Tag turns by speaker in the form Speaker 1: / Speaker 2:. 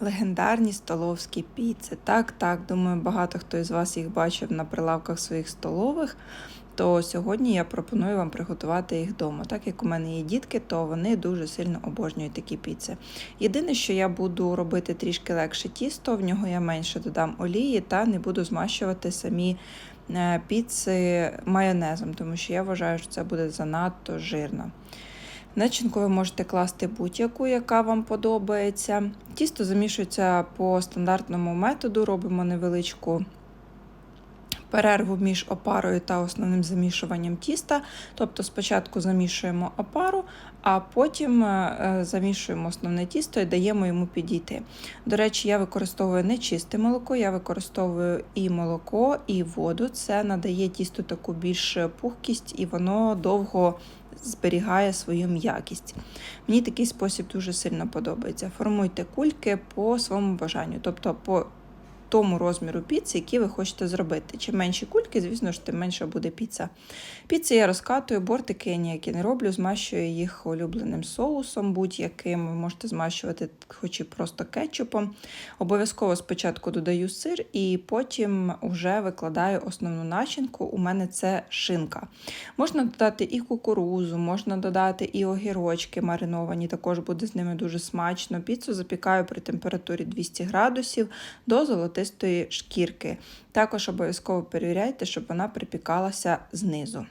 Speaker 1: Легендарні столовські піци. Так, так, думаю, багато хто із вас їх бачив на прилавках своїх столових. То сьогодні я пропоную вам приготувати їх вдома. Так як у мене є дітки, то вони дуже сильно обожнюють такі піци. Єдине, що я буду робити трішки легше тісто, в нього я менше додам олії та не буду змащувати самі е, піци майонезом, тому що я вважаю, що це буде занадто жирно. Начинку ви можете класти будь-яку, яка вам подобається. Тісто замішується по стандартному методу, робимо невеличку перерву між опарою та основним замішуванням тіста. Тобто спочатку замішуємо опару, а потім е, замішуємо основне тісто і даємо йому підійти. До речі, я використовую не чисте молоко, я використовую і молоко, і воду. Це надає тісту таку більш пухкість і воно довго зберігає свою м'якість. Мені такий спосіб дуже сильно подобається. Формуйте кульки по своєму бажанню, тобто по тому розміру піци, який ви хочете зробити. Чим менші кульки, звісно ж, тим менша буде піца. Піци я розкатую, бортики я ніякі не роблю, змащую їх улюбленим соусом, будь-яким. Ви можете змащувати хоч і просто кетчупом. Обов'язково спочатку додаю сир і потім вже викладаю основну начинку. У мене це шинка. Можна додати і кукурузу, можна додати і огірочки мариновані, також буде з ними дуже смачно. Піцу запікаю при температурі 200 градусів до золотистої шкірки. Також обов'язково перевіряйте, щоб вона припікалася знизу.